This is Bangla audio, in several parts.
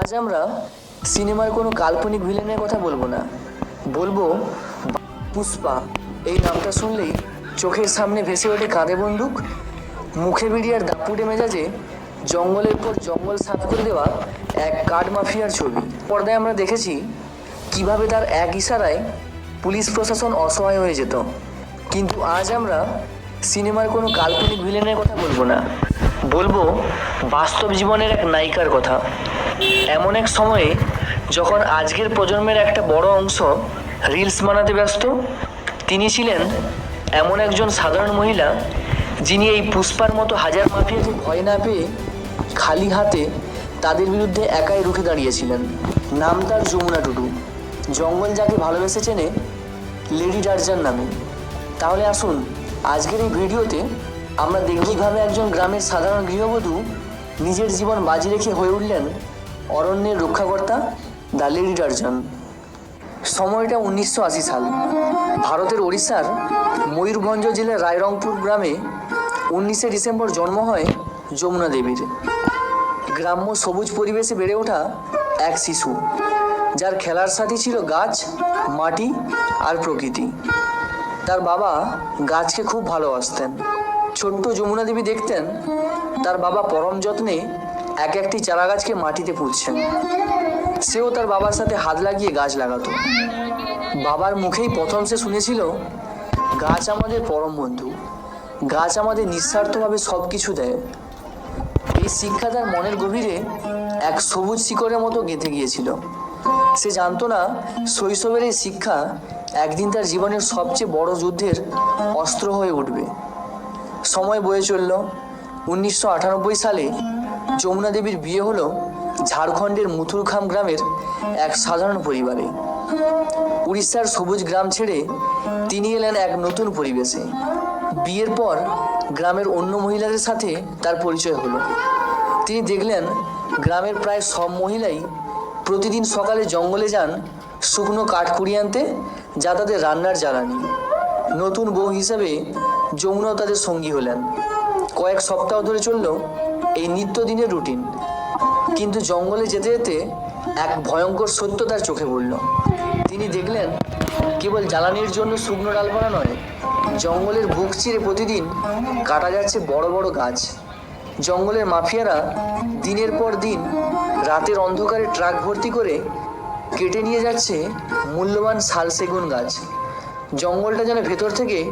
আজ আমরা সিনেমার কোনো কাল্পনিক ভিলেনের কথা বলব না। বলব, পুষ্পা, এই নামটা শুনলেই চোখের সামনে ভেসে ওঠে কাঁধে বন্দুক, মুখে বিড়িয়ার দাপুটে মেজাজে জঙ্গলের পর জঙ্গল সাফ করে দেওয়া এক কাঠ মাফিয়ার ছবি। পর্দায় আমরা দেখেছি কীভাবে তার এক ইশারায় পুলিশ প্রশাসন অসহায় হয়ে যেত। কিন্তু আজ আমরা সিনেমার কোনো কাল্পনিক ভিলেনের কথা বলব না। বলব, বাস্তব জীবনের এক নায়িকার কথা। এমন এক সময়ে যখন আজকের প্রজন্মের একটা বড় অংশ রিলস বানাতে ব্যস্ত, তিনি ছিলেন এমন একজন সাধারণ মহিলা যিনি এই পুষ্পার মতো হাজার মাফিয়াকে ভয় না পেয়ে খালি হাতে তাদের বিরুদ্ধে একাই রুখে দাঁড়িয়েছিলেন। নাম তার যমুনা টুডু। জঙ্গল যাকে ভালোবেসে চেনে, লেডি ডার্জার নামে। তাহলে আসুন, আজকের এই ভিডিওতে আমরা কীভাবে একজন গ্রামের সাধারণ গৃহবধূ নিজের জীবন বাজি রেখে হয়ে উঠলেন অরণ্যের রক্ষাকর্তা দ্য লেডি ডার্জন সময়টা উনিশশো আশি সাল। ভারতের ওড়িশার ময়ূরভঞ্জ জেলার রায়রংপুর গ্রামে উনিশে ডিসেম্বর জন্ম হয় যমুনা দেবীর। গ্রাম্য সবুজ পরিবেশে বেড়ে ওঠা এক শিশু, যার খেলার সাথী ছিল গাছ, মাটি আর প্রকৃতি। তার বাবা গাছকে খুব ভালোবাসতেন। ছোট্ট যমুনা দেবী দেখতেন, তার বাবা পরম যত্নে এক একটি চারা গাছকে মাটিতে পুঁতছেন। সেও তার বাবার সাথে হাত লাগিয়ে গাছ লাগাতো। বাবার মুখেই প্রথম সে শুনেছিল, গাছ আমাদের পরম বন্ধু। গাছ আমাদের নিঃস্বার্থভাবে সব কিছু দেয়। এই শিক্ষা তার মনের গভীরে এক সবুজ শিকড়ের মতো গেঁথে গিয়েছিল। সে জানতো না, শৈশবের এই শিক্ষা একদিন তার জীবনের সবচেয়ে বড় যুদ্ধের অস্ত্র হয়ে উঠবে। সময় বয়ে চলল। উনিশশো আটানব্বই সালে যমুনা দেবীর বিয়ে হলো ঝাড়খণ্ডের মুথুরখাম গ্রামের এক সাধারণ পরিবারে। উড়িষ্যার সবুজ গ্রাম ছেড়ে তিনি এলেন এক নতুন পরিবেশে। বিয়ের পর গ্রামের অন্য মহিলাদের সাথে তার পরিচয় হলো। তিনি দেখলেন গ্রামের প্রায় সব মহিলাই প্রতিদিন সকালে জঙ্গলে যান শুকনো কাঠ কুড়িয়ে আনতে যা তাদের রান্নার জ্বালানি। নতুন বউ হিসেবে যমুনাও তাদের সঙ্গী হলেন। কয়েক সপ্তাহ ধরে চলল এই নিত্যদিনের রুটিন। কিন্তু জঙ্গলে যেতে যেতে এক ভয়ঙ্কর সত্য তার চোখে পড়ল। তিনি দেখলেন, কেবল জ্বালানির জন্য শুকনো ডালপালা নয়, জঙ্গলের বুক চিরে প্রতিদিন কাটা যাচ্ছে বড় বড় গাছ। জঙ্গলের মাফিয়ারা দিনের পর দিন রাতের অন্ধকারে ট্রাক ভর্তি করে কেটে নিয়ে যাচ্ছে মূল্যবান শাল সেগুন গাছ। জঙ্গলটা যেন ভেতর থেকে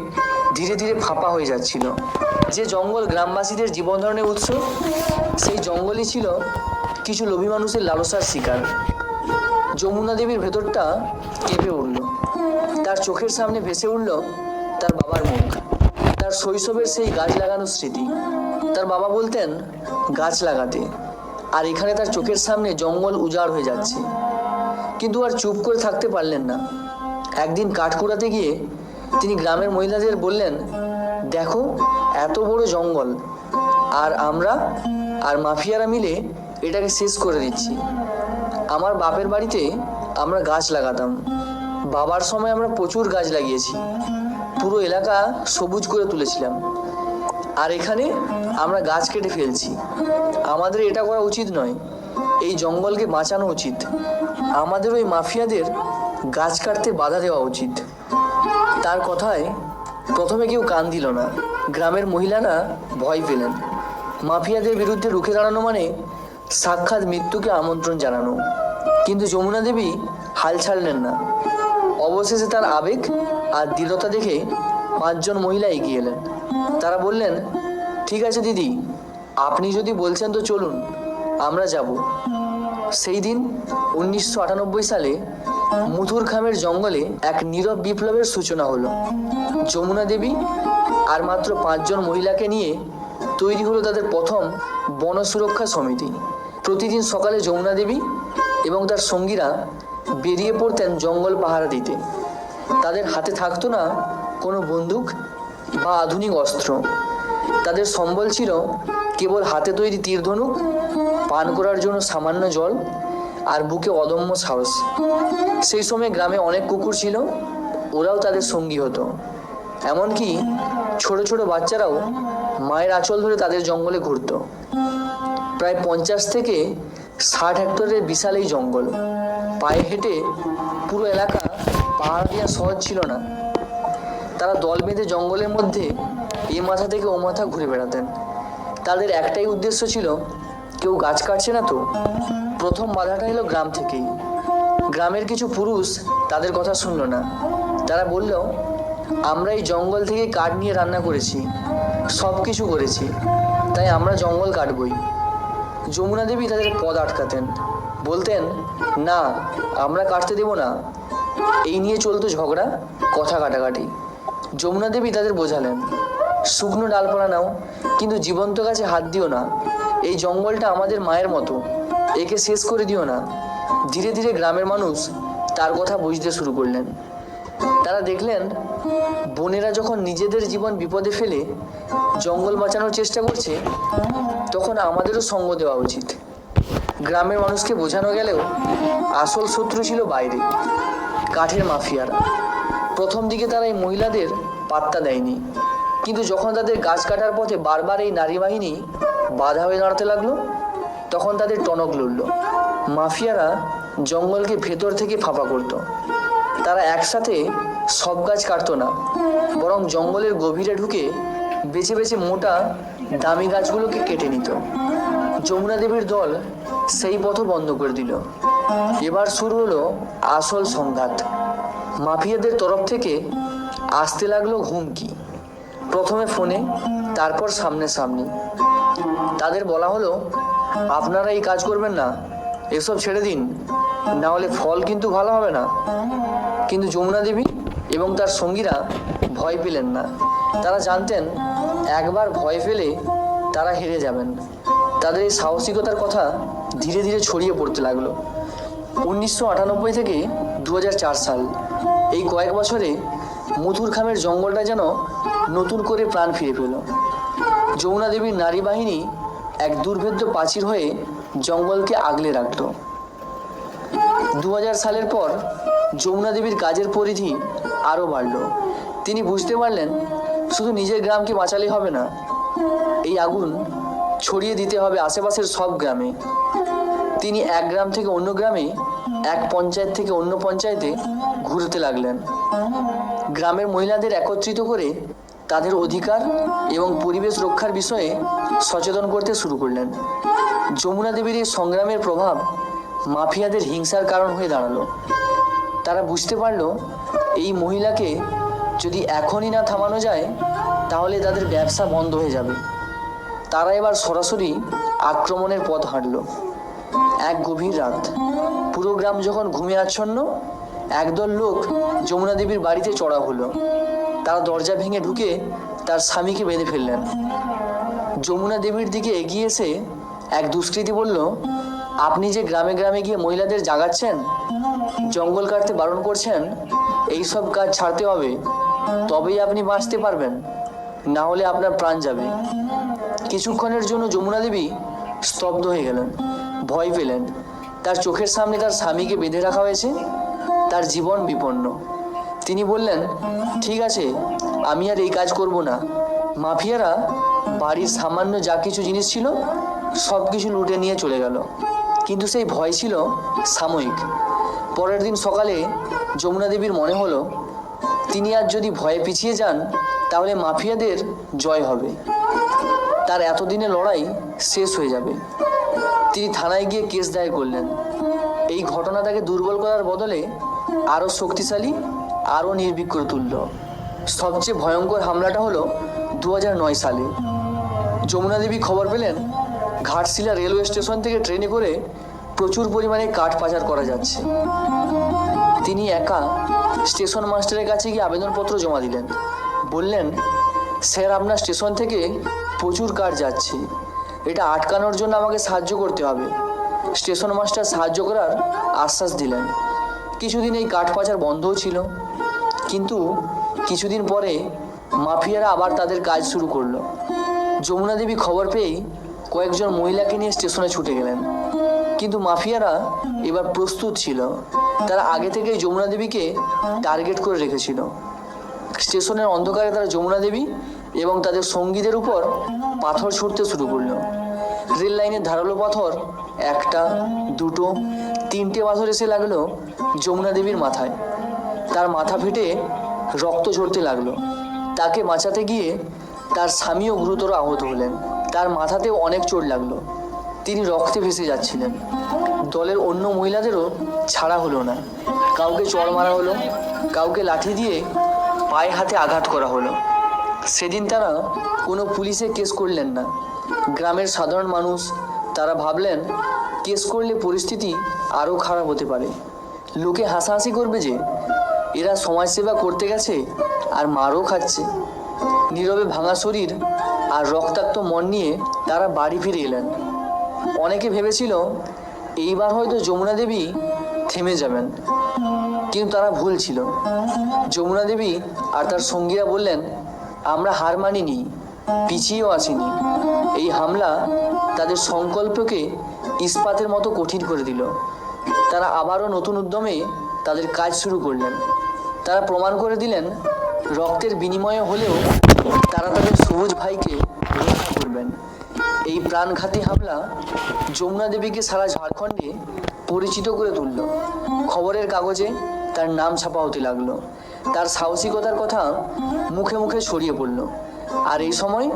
ধীরে ধীরে ফাঁপা হয়ে যাচ্ছিল। যে জঙ্গল গ্রামবাসীদের জীবন ধারণের উৎস, সেই জঙ্গলই ছিল কিছু লোভী মানুষের লালসার শিকার। যমুনা দেবীর ভেতরটা কেঁপে উঠল। তার চোখের সামনে ভেসে উঠল তার বাবার মুখ। তার শৈশবের সেই গাছ লাগানোর স্মৃতি। তার বাবা বলতেন, গাছ লাগাতে। আর এখানে তার চোখের সামনে জঙ্গল উজাড় হয়ে যাচ্ছে। কিন্তু আর চুপ করে থাকতে পারলেন না। একদিন কাঠ কুড়াতে গিয়ে তিনি গ্রামের মহিলাদের বললেন, দেখো, এত বড় জঙ্গল। আর আমরা আর মাফিয়ারা মিলে এটাকে শেষ করে দিচ্ছি। আমার বাপের বাড়িতে আমরা গাছ লাগাতাম। বাবার সময় আমরা প্রচুর গাছ লাগিয়েছি। পুরো এলাকা সবুজ করে তুলেছিলাম। আর এখানে আমরা গাছ কেটে ফেলছি। আমাদের এটা করা উচিত নয়। এই জঙ্গলকে বাঁচানো উচিত। আমাদের ওই মাফিয়াদের গাছ কাটতে বাধা দেওয়া উচিত। তার কথায় প্রথমে কেউ কান দিল না। গ্রামের মহিলারা ভয় পেলেন। মাফিয়াদের বিরুদ্ধে রুখে দাঁড়ানো মানে সাক্ষাৎ মৃত্যুকে আমন্ত্রণ জানানো। কিন্তু যমুনা দেবী হাল ছাড়লেন না। অবশেষে তার আবেগ আর দৃঢ়তা দেখে পাঁচজন মহিলা এগিয়ে এলেন। তারা বললেন, ঠিক আছে দিদি, আপনি যদি বলছেন তো চলুন, আমরা যাব। সেই দিন উনিশশো আটানব্বই সালে মুথুর খামের জঙ্গলে এক নীরব বিপ্লবের সূচনা হলো। যমুনা দেবী আর মাত্র পাঁচজন মহিলাকে নিয়ে তৈরি হলো তাদের প্রথম বন সুরক্ষা সমিতি। প্রতিদিন সকালে যমুনা দেবী এবং তার সঙ্গীরা বেরিয়ে পড়তেন জঙ্গল পাহারা দিতে। তাদের হাতে থাকতো না কোনো বন্দুক বা আধুনিক অস্ত্র। তাদের সম্বল ছিল কেবল হাতে তৈরি তীর ধনুক পান করার জন্য সামান্য জল আর বুকে অদম্য সাহস। সেই সময় গ্রামে অনেক কুকুর ছিল, ওরাও তাদের সঙ্গী হতো। এমনকি ছোট ছোট বাচ্চারাও মায়ের আঁচল ধরে তাদের জঙ্গলে ঘুরত। প্রায় পঞ্চাশ থেকে ষাট হেক্টরের বিশাল এই জঙ্গল। পায়ে হেঁটে পুরো এলাকা পাহাড় দেওয়া সহজ ছিল না। তারা দল বেঁধে জঙ্গলের মধ্যে এ মাথা থেকে ও মাথা ঘুরে বেড়াতেন। তাদের একটাই উদ্দেশ্য ছিল, কেউ গাছ কাটছে না তো? প্রথম বাধাটা এলো গ্রাম থেকেই। গ্রামের কিছু পুরুষ তাদের কথা শুনলো না। তারা বলল, আমরা এই জঙ্গল থেকে কাঠ নিয়ে রান্না করেছি সব কিছু করেছি, তাই আমরা জঙ্গল কাটবই। যমুনা দেবী তাদের পদ আটকাতেন। বলতেন, না, আমরা কাটতে দেব না। এই নিয়ে চলতো ঝগড়া, কথা কাটাকাটি। যমুনা দেবী তাদের বোঝালেন, শুকনো ডালপালা নাও, কিন্তু জীবন্ত গাছে হাত দিও না। এই জঙ্গলটা আমাদের মায়ের মতো। একে শেষ করে দিও না। ধীরে ধীরে গ্রামের মানুষ তার কথা বুঝতে শুরু করলেন। তারা দেখলেন, বোনেরা যখন নিজেদের জীবন বিপদে ফেলে জঙ্গল বাঁচানোর চেষ্টা করছে, তখন আমাদেরও সঙ্গ দেওয়া উচিত। গ্রামের মানুষকে বোঝানো গেলেও আসল শত্রু ছিল বাইরে, কাঠের মাফিয়ারা। প্রথম দিকে তারা এই মহিলাদের পাত্তা দেয়নি, কিন্তু যখন তাদের গাছ কাটার পথে বারবার এই নারী বাহিনী বাধা হয়ে দাঁড়াতে লাগল তখন তাদের টনক লড়ল। মাফিয়ারা জঙ্গলকে ভেতর থেকে ফাঁপা করতো। তারা একসাথে সব গাছ কাটতো না, বরং জঙ্গলের গভীরে ঢুকে বেছে বেছে মোটা, দামি গাছগুলোকে কেটে নিত। যমুনা দেবীর দল সেই পথও বন্ধ করে দিল। এবার শুরু হলো আসল সংঘাত। মাফিয়াদের তরফ থেকে আসতে লাগল হুমকি। প্রথমে ফোনে, তারপর সামনে সামনি তাদের বলা হলো আপনারা এই কাজ করবেন না। এসব ছেড়ে দিন। না হলে ফল কিন্তু ভালো হবে না। কিন্তু যমুনা দেবী এবং তার সঙ্গীরা ভয় পেলেন না। তারা জানতেন, একবার ভয় পেলে তারা হেরে যাবেন। তাদের এই সাহসিকতার কথা ধীরে ধীরে ছড়িয়ে পড়তে লাগল। উনিশশো আটানব্বই থেকে দু হাজার চার সাল, এই কয়েক বছরে মথুর খামের জঙ্গলটা যেন নতুন করে প্রাণ ফিরে পেল। যমুনা দেবীর নারী বাহিনী এক দুর্ভেদ্য প্রাচীর হয়ে জঙ্গলকে আগলে রাখল। দু সালের পর যমুনা দেবীর কাজের পরিধি আরও বাড়ল। তিনি বুঝতে পারলেন, শুধু নিজের গ্রামকে বাঁচালেই হবে না, এই আগুন ছড়িয়ে দিতে হবে আশেপাশের সব গ্রামে। তিনি এক গ্রাম থেকে অন্য গ্রামে, এক পঞ্চায়েত থেকে অন্য পঞ্চায়েতে ঘুরতে লাগলেন। গ্রামের মহিলাদের একত্রিত করে তাদের অধিকার এবং পরিবেশ রক্ষার বিষয়ে সচেতন করতে শুরু করলেন। যমুনা দেবীর এই সংগ্রামের প্রভাব মাফিয়াদের হিংসার কারণ হয়ে দাঁড়াল। তারা বুঝতে পারল, এই মহিলাকে যদি এখনই না থামানো যায়, তাহলে তাদের ব্যবসা বন্ধ হয়ে যাবে। তারা এবার সরাসরি আক্রমণের পথ হাঁটল। এক গভীর রাত, পুরো গ্রাম যখন ঘুমিয়ে আচ্ছন্ন, একদল লোক যমুনা দেবীর বাড়িতে চড়া হলো। তারা দরজা ভেঙে ঢুকে তার স্বামীকে বেঁধে ফেললেন। যমুনা দেবীর দিকে এগিয়ে এসে এক দুষ্কৃতী বলল, আপনি যে গ্রামে গ্রামে গিয়ে মহিলাদের জাগাচ্ছেন, জঙ্গল কাটতে বারণ করছেন, এই সব কাজ ছাড়তে হবে। তবেই আপনি বাঁচতে পারবেন, না হলে আপনার প্রাণ যাবে। কিছুক্ষণের জন্য যমুনা দেবী স্তব্ধ হয়ে গেলেন, ভয় পেলেন। তার চোখের সামনে তার স্বামীকে বেঁধে রাখা হয়েছে, তার জীবন বিপন্ন। তিনি বললেন, ঠিক আছে, আমি আর এই কাজ করব না। মাফিয়ারা বাড়ির সামান্য যা কিছু জিনিস ছিল, সব কিছু লুটে নিয়ে চলে গেল। কিন্তু সেই ভয় ছিল সাময়িক। পরের দিন সকালে যমুনা দেবীর মনে হলো, তিনি আর যদি ভয়ে পিছিয়ে যান, তাহলে মাফিয়াদের জয় হবে। তার এতদিনের লড়াই শেষ হয়ে যাবে। তিনি থানায় গিয়ে কেস দায়ের করলেন। এই ঘটনা তাকে দুর্বল করার বদলে আরও শক্তিশালী আরও নির্ভীক করে তুলল। সবচেয়ে ভয়ঙ্কর হামলাটা হলো দু নয় সালে। যমুনা দেবী খবর পেলেন, ঘাটশিলা রেলওয়ে স্টেশন থেকে ট্রেনে করে প্রচুর পরিমাণে কাঠ পাচার করা যাচ্ছে। তিনি একা স্টেশন মাস্টারের কাছে গিয়ে আবেদনপত্র জমা দিলেন। বললেন, স্যার, আপনার স্টেশন থেকে প্রচুর কাঠ যাচ্ছে। এটা আটকানোর জন্য আমাকে সাহায্য করতে হবে। স্টেশন মাস্টার সাহায্য করার আশ্বাস দিলেন। কিছুদিন এই কাঠ পাচার বন্ধও ছিল। কিন্তু কিছুদিন পরে মাফিয়ারা আবার তাদের কাজ শুরু করল। যমুনা দেবী খবর পেয়েই কয়েকজন মহিলাকে নিয়ে স্টেশনে ছুটে গেলেন। কিন্তু মাফিয়ারা এবার প্রস্তুত ছিল। তারা আগে থেকেই যমুনা দেবীকে টার্গেট করে রেখেছিল। স্টেশনের অন্ধকারে তারা যমুনা দেবী এবং তাদের সঙ্গীদের উপর পাথর ছুটতে শুরু করল। রেল লাইনের ধারালো পাথর, একটা, দুটো, তিনটে পাথর এসে লাগল যমুনা দেবীর মাথায়। তার মাথা ফেটে রক্ত ঝরতে লাগল। তাকে বাঁচাতে গিয়ে তার স্বামীও গুরুতর আহত হলেন। তার মাথাতেও অনেক চোট লাগল। তিনি রক্তে ভেসে যাচ্ছিলেন। দলের অন্য মহিলাদেরও ছাড়া হলো না। কাউকে চড় মারা হলো, কাউকে লাঠি দিয়ে পায়ে হাতে আঘাত করা হলো। সেদিন তারা কোনো পুলিশে কেস করলেন না। গ্রামের সাধারণ মানুষ তারা ভাবলেন, কেস করলে পরিস্থিতি আরও খারাপ হতে পারে। লোকে হাসাহাসি করবে যে এরা সমাজসেবা করতে গেছে আর মারও খাচ্ছে। নীরবে ভাঙা শরীর আর রক্তাক্ত মন নিয়ে তারা বাড়ি ফিরে এলেন। অনেকে ভেবেছিল, এইবার হয়তো যমুনা দেবী থেমে যাবেন। কিন্তু তারা ভুল ছিল। যমুনা দেবী আর তার সঙ্গীরা বললেন, আমরা হার মানিনি, পিছিয়েও আসিনি এই হামলা তাদের সংকল্পকে ইস্পাতের মতো কঠিন করে দিল। তারা আবারও নতুন উদ্যমে তাদের কাজ শুরু করলেন। তারা প্রমাণ করে দিলেন, রক্তের বিনিময়ে হলেও তারা তাদের সবুজ ভাইকে রক্ষা করবেন। এই প্রাণঘাতী হামলা যমুনা দেবীকে সারা ঝাড়খণ্ডে পরিচিত করে তুলল। খবরের কাগজে তার নাম ছাপা হতে লাগল। তার সাহসিকতার কথা মুখে মুখে ছড়িয়ে পড়ল। আর এই সময়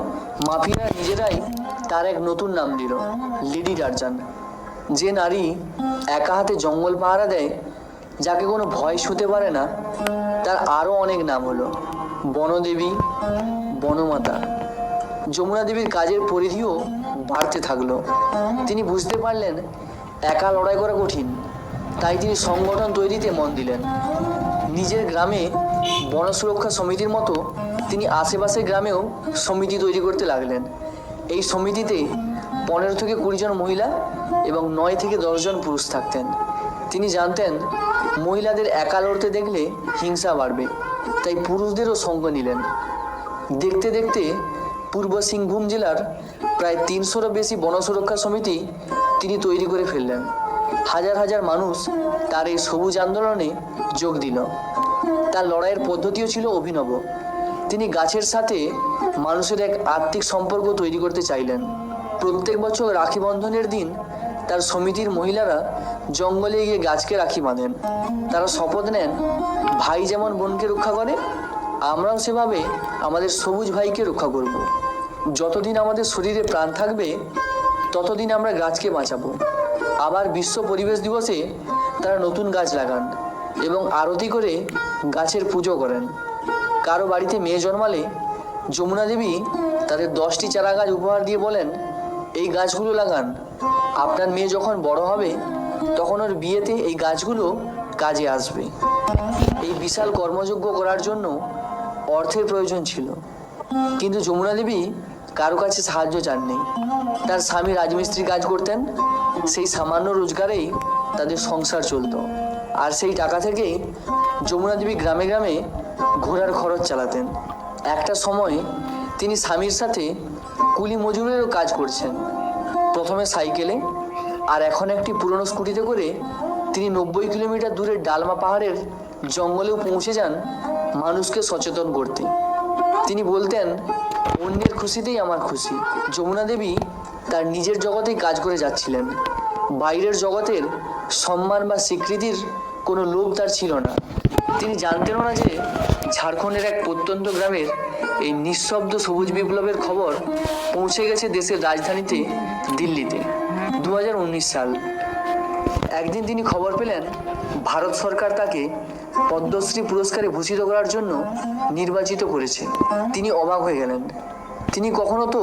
মাফিরা নিজেরাই তার এক নতুন নাম দিল, লেডি টারজান। যে নারী একা হাতে জঙ্গল পাহারা দেয় যাকে কোনো ভয় শুতে পারে না, তার আরও অনেক নাম হলো। বনদেবী, বনমাতা। যমুনা দেবীর কাজের পরিধিও বাড়তে থাকল। তিনি বুঝতে পারলেন, একা লড়াই করা কঠিন। তাই তিনি সংগঠন তৈরিতে মন দিলেন। নিজের গ্রামে বন সুরক্ষা সমিতির মতো তিনি আশেপাশের গ্রামেও সমিতি তৈরি করতে লাগলেন। এই সমিতিতে পনেরো থেকে কুড়ি জন মহিলা এবং নয় থেকে দশজন পুরুষ থাকতেন। তিনি জানতেন, মহিলাদের একা লড়তে দেখলে হিংসা বাড়বে, তাই পুরুষদেরও সঙ্গ নিলেন। দেখতে দেখতে পূর্ব সিংভূম জেলার প্রায় তিনশোরও বেশি বনসুরক্ষা সমিতি তিনি তৈরি করে ফেললেন। হাজার হাজার মানুষ তার এই সবুজ আন্দোলনে যোগ দিল। তার লড়াইয়ের পদ্ধতিও ছিল অভিনব। তিনি গাছের সাথে মানুষের এক আর্থিক সম্পর্ক তৈরি করতে চাইলেন। প্রত্যেক বছর রাখি বন্ধনের দিন তার সমিতির মহিলারা জঙ্গলে গিয়ে গাছকে রাখি বাঁধেন। তারা শপথ নেন, ভাই যেমন বোনকে রক্ষা করে, আমরাও সেভাবে আমাদের সবুজ ভাইকে রক্ষা করব। যতদিন আমাদের শরীরে প্রাণ থাকবে, ততদিন আমরা গাছকে বাঁচাবো। আবার বিশ্ব পরিবেশ দিবসে তারা নতুন গাছ লাগান এবং আরতি করে গাছের পুজো করেন। কারও বাড়িতে মেয়ে জন্মালে যমুনা দেবী তাদের দশটি চারা গাছ উপহার দিয়ে বলেন, এই গাছগুলো লাগান আপনার মেয়ে যখন বড় হবে, তখন ওর বিয়েতে এই গাছগুলো কাজে আসবে। এই বিশাল কর্মযজ্ঞ করার জন্য অর্থের প্রয়োজন ছিল। কিন্তু যমুনা দেবী কারও কাছে সাহায্য চাননি। তার স্বামী রাজমিস্ত্রি কাজ করতেন, সেই সামান্য রোজগারেই তাদের সংসার চলতো। আর সেই টাকা থেকেই যমুনা দেবী গ্রামে গ্রামে ঘোরার খরচ চালাতেন। একটা সময় তিনি স্বামীর সাথে কুলি মজুরেরও কাজ করছেন। প্রথমে সাইকেলে আর এখন একটি পুরনো স্কুটিতে করে তিনি নব্বই কিলোমিটার দূরে ডালমা পাহাড়ের জঙ্গলেও পৌঁছে যান মানুষকে সচেতন করতে। তিনি বলতেন, অন্যের খুশিতেই আমার খুশি। যমুনা দেবী তার নিজের জগতেই কাজ করে যাচ্ছিলেন। বাইরের জগতের সম্মান বা স্বীকৃতির কোনো লোভ তার ছিল না। তিনি জানতেনও না যে ঝাড়খণ্ডের এক প্রত্যন্ত গ্রামের এই নিঃশব্দ সবুজ বিপ্লবের খবর পৌঁছে গেছে দেশের রাজধানীতে, দিল্লিতে দু হাজার উনিশ সাল। একদিন তিনি খবর পেলেন, ভারত সরকার তাকে পদ্মশ্রী পুরস্কারে ভূষিত করার জন্য নির্বাচিত করেছে। তিনি অবাক হয়ে গেলেন। তিনি কখনো তো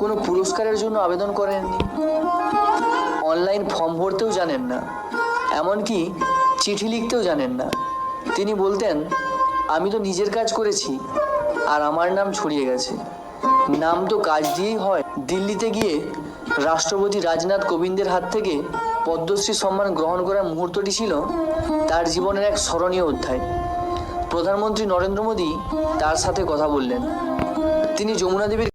কোনো পুরস্কারের জন্য আবেদন করেননি। অনলাইন ফর্ম ভরতেও জানেন না। এমনকি চিঠি লিখতেও জানেন না। তিনি বলতেন, আমি তো নিজের কাজ করেছি, আর আমার নাম ছড়িয়ে গেছে। নাম তো কাজ দিয়েই হয়। দিল্লিতে গিয়ে রাষ্ট্রপতি রাজনাথ কোবিন্দের হাত থেকে পদ্মশ্রী সম্মান গ্রহণ করার মুহূর্তটি ছিল তার জীবনের এক স্মরণীয় অধ্যায়। প্রধানমন্ত্রী নরেন্দ্র মোদী তার সাথে কথা বললেন। তিনি যমুনা দেবীর